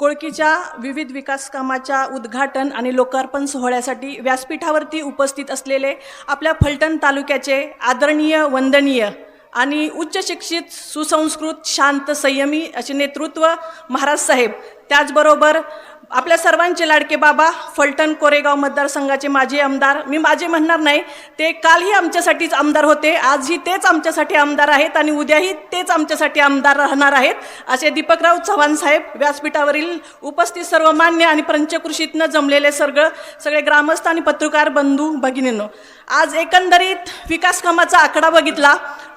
कोळकीच्या विविध विकास कामाच्या उद्घाटन आणि लोकार्पण सोहळ्यासाठी व्यासपीठावरती उपस्थित असलेले आपल्या फलटण तालुक्याचे आदरणीय वंदनीय आणि उच्च शिक्षित सुसंस्कृत शांत संयमी असे नेतृत्व महाराज साहेब त्याचबरोबर आपल्या सर्वांचे लाडके बाबा फलटण कोरेगाव मतदारसंघाचे माजी आमदार मी माझे म्हणणार नाही ते कालही आमच्यासाठीच आमदार होते आजही तेच आमच्यासाठी आमदार आहेत आणि उद्याही तेच आमच्यासाठी आमदार राहणार आहेत असे दीपकराव चव्हाण साहेब व्यासपीठावरील उपस्थित सर्व मान्य आणि पंचकृषीतनं जमलेले सगळं सगळे ग्रामस्थ आणि पत्रकार बंधू भगिनींनो आज एकंदरीत विकास कामाचा आकडा बघितला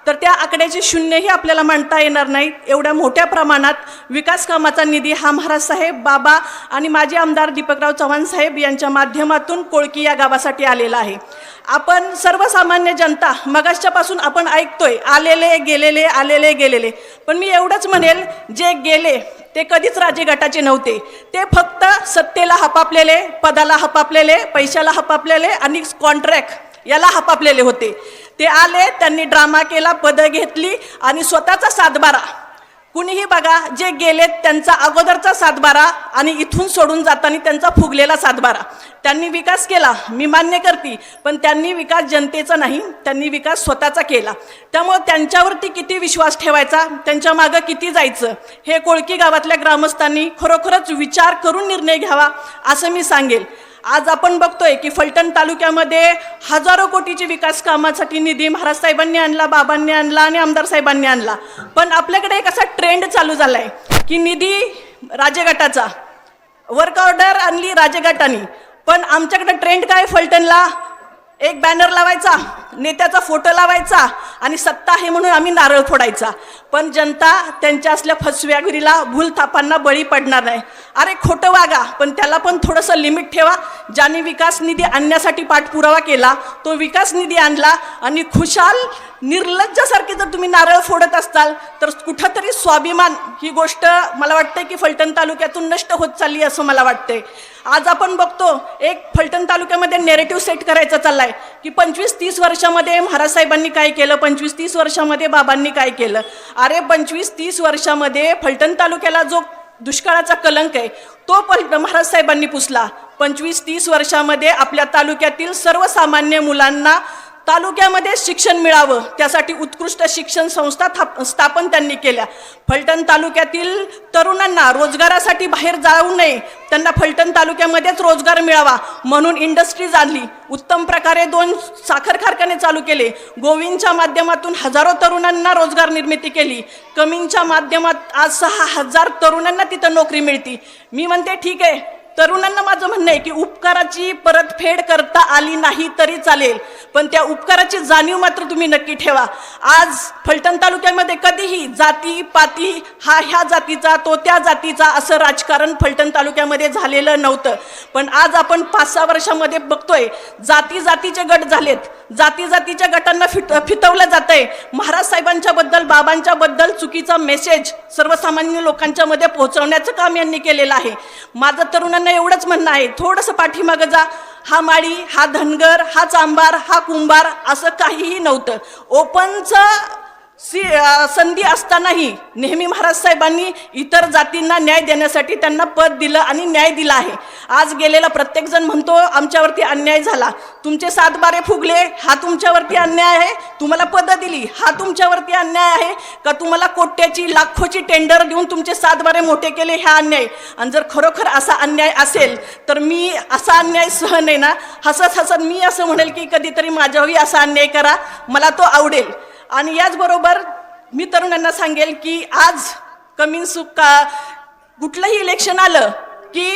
तर त्या आकड्याचे शून्यही आपल्याला मांडता येणार नाही एवढ्या मोठ्या प्रमाणात विकास कामाचा निधी हा महाराज साहेब बाबा आणि माजी आमदार दीपकराव चव्हाण साहेब यांच्या माध्यमातून कोळकी या गावासाठी आलेला आहे. आपण सर्वसामान्य जनता मगाशच्यापासून आपण ऐकतोय आलेले गेलेले आलेले गेलेले. पण मी एवढंच म्हणेल जे गेले ते कधीच राजे गटाचे नव्हते. ते फक्त सत्तेला हपापलेले पदाला हपापलेले पैशाला हपापलेले आणि कॉन्ट्रॅक्ट याला हपापलेले होते. ते आले त्यांनी ड्रामा केला पदं घेतली आणि स्वतःचा सातबारा. कुणीही बघा जे गेलेत त्यांचा अगोदरचा सातबारा आणि इथून सोडून जाताना त्यांचा फुगलेला सातबारा. त्यांनी विकास केला मी मान्य करते पण त्यांनी विकास जनतेचा नाही त्यांनी विकास स्वतःचा केला. त्यामुळं त्यांच्यावरती किती विश्वास ठेवायचा त्यांच्या मागं किती जायचं हे कोळकी गावातल्या ग्रामस्थांनी खरोखरच विचार करून निर्णय घ्यावा असं मी सांगेल. आज आपण बघतोय की फलटण तालुक्यामध्ये हजारो कोटीची विकास कामासाठी निधी महाराज साहेबांनी आणला बाबांनी आणला आणि आमदार साहेबांनी आणला. पण आपल्याकडे एक असा ट्रेंड चालू झालाय की निधी राजगटाचा. वर्क ऑर्डर आणली राजगटाने. पण आमच्याकडे ट्रेंड काय फलटणला? एक बॅनर लावायचा नेत्याचा फोटो लावायचा आणि सत्ता आहे म्हणून आम्ही नारळ फोडायचा. पण जनता त्यांच्या असल्या फसव्यागिरीला भूलथापांना बळी पडणार नाही. अरे खोटं वागा पण त्याला पण थोडंसं लिमिट ठेवा. ज्याने विकास निधी आणण्यासाठी पाठपुरावा केला तो विकास निधी आणला आणि खुशाल निर्लज्जासारखे जर तुम्ही नारळ फोडत असाल तर कुठंतरी स्वाभिमान ही गोष्ट मला वाटते की फलटण तालुक्यातून नष्ट होत चालली असं मला वाटते आज आपण बघतो एक फलटण तालुक्यामध्ये नेरेटिव्ह सेट करायचा चाललाय की पंचवीस तीस वर्षामध्ये महाराज साहेबांनी काय केलं पंचवीस तीस वर्षामध्ये बाबांनी काय केलं? अरे पंचवीस तीस वर्षामध्ये फलटण तालुक्याला जो दुष्काळाचा कलंक आहे तो पल महाराज साहेबांनी पुसला. पंचवीस तीस वर्षामध्ये आपल्या तालुक्यातील सर्वसामान्य मुलांना तालुक्यामध्ये शिक्षण मिळावं त्यासाठी उत्कृष्ट शिक्षण संस्था थाप स्थापन त्यांनी केल्या. फलटण तालुक्यातील तरुणांना रोजगारासाठी बाहेर जाऊ नये त्यांना फलटण तालुक्यामध्येच रोजगार मिळावा म्हणून इंडस्ट्रीज आणली. उत्तम प्रकारे दोन साखर कारखाने चालू केले. गोविंदच्या माध्यमातून हजारो तरुणांना रोजगार निर्मिती केली. कमींच्या माध्यमात आज सहा हजार तरुणांना तिथं नोकरी मिळती. मी म्हणते ठीक आहे. तरुणांना माझं म्हणणं आहे की उपकाराची परतफेड करता आली नाही तरी चालेल पण त्या उपकाराची जाणीव मात्र तुम्ही नक्की ठेवा. आज फलटण तालुक्यामध्ये कधीही जाती पाती हा ह्या जातीचा तो त्या जातीचा असं राजकारण फलटण तालुक्यामध्ये झालेलं नव्हतं. पण आज आपण पाच सहा वर्षामध्ये बघतोय जाती जातीचे गट झालेत. जाती जातीच्या गटांना फिट फितवलं जात आहे महाराज साहेबांच्या बद्दल बाबांच्या बद्दल चुकीचा मेसेज सर्वसामान्य लोकांच्या मध्ये पोहोचवण्याचं काम यांनी केलेलं आहे. माझं तरुणांना एवढंच म्हणणं आहे थोडंसं पाठीमागं जा. हा माळी हा धनगर हा चांबार हा कुंभार असं काहीही नव्हतं. ओपनचं सी संधी असतानाही नेहमी महाराज साहेबांनी इतर जातींना न्याय देण्यासाठी त्यांना पद दिलं आणि न्याय दिला आहे. आज गेलेला प्रत्येकजण म्हणतो आमच्यावरती अन्याय झाला. तुमचे सातबारे फुगले हा तुमच्यावरती अन्याय आहे. तुम्हाला पदं दिली हा तुमच्यावरती अन्याय आहे. का तुम्हाला कोट्याची लाखोची टेंडर देऊन तुमचे सातबारे मोठे केले ह्या अन्याय? आणि जर खरोखर असा अन्याय असेल तर मी असा अन्याय सहन आहे ना हसत हसत मी असं म्हणेल की कधीतरी माझ्यावरही असा अन्याय करा. मला तो आवडेल. आणि याचबरोबर मी तरुणांना सांगेल की आज कमी सुका कुठलंही इलेक्शन आलं की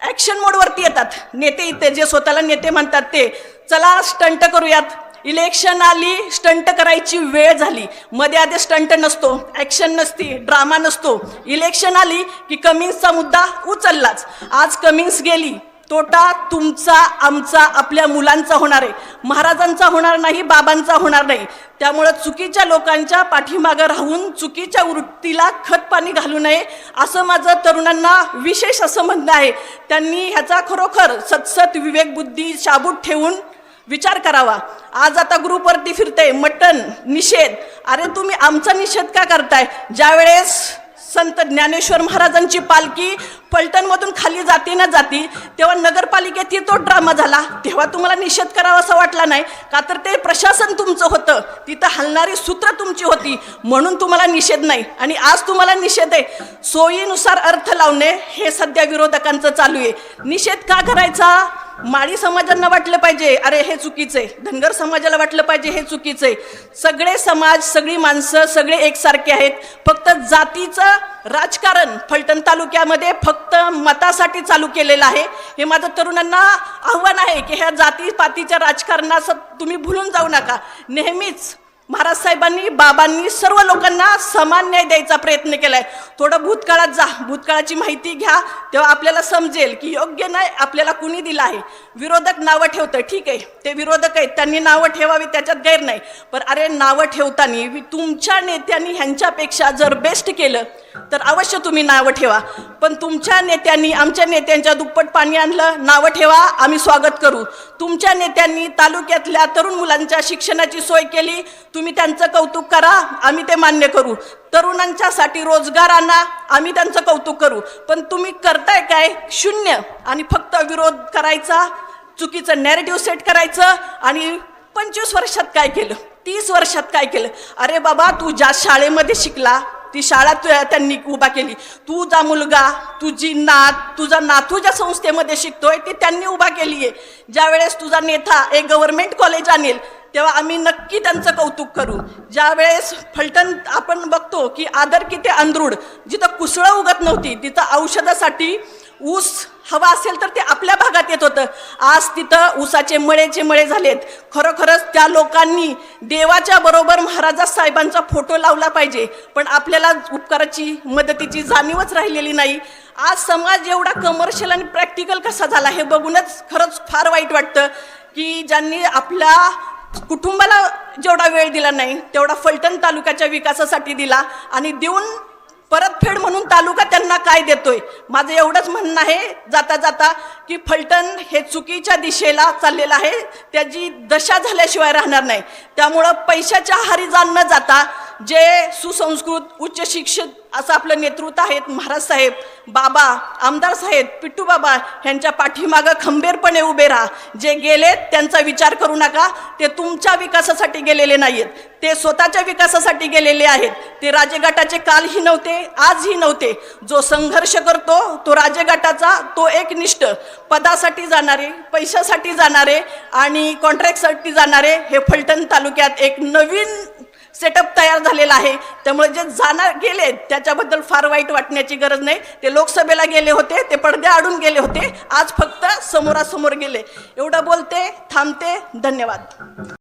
ॲक्शन मोडवरती येतात. नेते इथे जे स्वतःला नेते म्हणतात ते. चला स्टंट करूयात. इलेक्शन आली स्टंट करायची वेळ झाली. मध्ये आधी स्टंट नसतो ॲक्शन नसती ड्रामा नसतो. इलेक्शन आली की कमिन्सचा मुद्दा उचललाच. आज कमिन्स गेली तोटा तुमचा आमचा आपल्या मुलांचा होणार आहे. महाराजांचा होणार नाही बाबांचा होणार नाही. त्यामुळं चुकीच्या लोकांच्या पाठीमागं राहून चुकीच्या वृत्तीला खत पाणी घालू नये असं माझं तरुणांना विशेष असं म्हणणं आहे. त्यांनी ह्याचा खरोखर सतसत विवेकबुद्धी शाबूत ठेवून विचार करावा. आज आता ग्रुपवरती फिरते मटन निषेध. अरे तुम्ही आमचा निषेध का करताय? ज्यावेळेस संत ज्ञानेश्वर महाराजांची पालखी फलटणमधून खाली जाते ना जाती तेव्हा नगरपालिकेत तो ड्रामा झाला. तेव्हा तुम्हाला निषेध करावा असा वाटला नाही. का तर ते प्रशासन तुमचं होतं. तिथं हलणारी सूत्र तुमची होती. म्हणून तुम्हाला निषेध नाही. आणि आज तुम्हाला निषेध आहे. सोयीनुसार अर्थ लावणे हे सध्या विरोधकांचं चालू आहे. निषेध का करायचा? माळी समाजांना वाटलं पाहिजे. अरे हे चुकीचं आहे. धनगर समाजाला वाटलं पाहिजे हे चुकीचं आहे. सगळे समाज सगळी माणसं सगळे एकसारखे आहेत. फक्त जातीचं राजकारण फलटण तालुक्यामध्ये फक्त मतासाठी चालू केलेलं आहे. हे माझं तरुणांना आव्हान आहे की ह्या जाती पातीच्या राजकारणाचं तुम्ही भुलून जाऊ नका. नेहमीच महाराज साहेबांनी बाबांनी सर्व लोकांना समान न्याय द्यायचा प्रयत्न केलाय. थोडं भूतकाळात जा. भूतकाळाची माहिती घ्या. तेव्हा आपल्याला समजेल की योग्य नाही आपल्याला कुणी दिलं आहे. विरोधक नावं ठेवतं ठीक आहे. ते विरोधक आहेत. त्यांनी नावं ठेवावी त्याच्यात गैर नाही. पण अरे नावं ठेवताना तुमच्या नेत्यांनी ह्यांच्यापेक्षा जर बेस्ट केलं तर अवश्य तुम्ही नावं ठेवा. पण तुमच्या नेत्यांनी आमच्या नेत्यांच्या दुप्पट पाणी आणलं नावं ठेवा आम्ही स्वागत करू. तुमच्या नेत्यांनी तालुक्यातल्या तरुण मुलांच्या शिक्षणाची सोय केली तुम्ही त्यांचं कौतुक करा आम्ही ते मान्य करू. तरुणांच्यासाठी रोजगार आणा आम्ही त्यांचं कौतुक करू. पण तुम्ही करताय काय? शून्य. आणि फक्त विरोध करायचा चुकीचं नॅरेटिव्ह सेट करायचं आणि पंचवीस वर्षात काय केलं? तीस वर्षात काय केलं? अरे बाबा तू ज्या शाळेमध्ये शिकला ती शाळा तु त्यांनी उभा केली. तुझा मुलगा तुझी नात तुझा नातू ज्या संस्थेमध्ये शिकतोय ती त्यांनी उभा केली आहे ज्यावेळेस तुझा नेता एक गव्हर्नमेंट कॉलेज आणेल तेव्हा आम्ही नक्की त्यांचं कौतुक करू. ज्या वेळेस फलटण आपण बघतो की आदर की ते अंधरूड जिथं कुसळं उगत नव्हती तिथं औषधासाठी ऊस हवा असेल तर ते आपल्या भागात येत होतं. आज तिथं ऊसाचे मळेचे मळे झालेत. खरोखरच त्या लोकांनी देवाच्या बरोबर महाराजा साहेबांचा फोटो लावला पाहिजे. पण आपल्याला उपकाराची मदतीची जाणीवच राहिलेली नाही. आज समाज एवढा कमर्शियल आणि प्रॅक्टिकल कसा झाला हे बघूनच खरंच फार वाईट वाटतं की ज्यांनी आपल्या कुटुंबाला जेवढा वेळ दिला नाही तेवढा फलटण तालुक्याच्या विकासासाठी दिला आणि देऊन परतफेड म्हणून तालुका त्यांना काय देतोय? माझं एवढंच म्हणणं आहे जाता जाता की फलटण हे चुकीच्या दिशेला चाललेलं आहे त्याची दशा झाल्याशिवाय राहणार नाही. त्यामुळं पैशाच्या आहारी जाण न जाता जे सुसंस्कृत उच्च शिक्षित असं आपलं नेतृत्व आहेत महाराज साहेब बाबा आमदार साहेब पिट्टू बाबा ह्यांच्या पाठीमागं खंबीरपणे उभे राहा. जे गेलेत त्यांचा विचार करू नका ते तुमच्या विकासासाठी गेलेले नाहीत ते स्वतःच्या विकासासाठी गेलेले आहेत. ते राजगटाचे कालही नव्हते आजही नव्हते. जो संघर्ष करतो तो राजगटाचा तो एक निष्ठ. पदासाठी जाणारे पैशासाठी जाणारे आणि कॉन्ट्रॅक्टसाठी जाणारे हे फलटण तालुक्यात एक नवीन सेटअप तयार झालेला आहे. त्यामुळे जे जाणार गेले त्याच्याबद्दल फार वाईट वाटण्याची गरज नाही. ते लोकसभेला गेले होते ते पडद्या आडून गेले होते. आज फक्त समोरासमोर गेले. एवढं बोलते थांबते. धन्यवाद.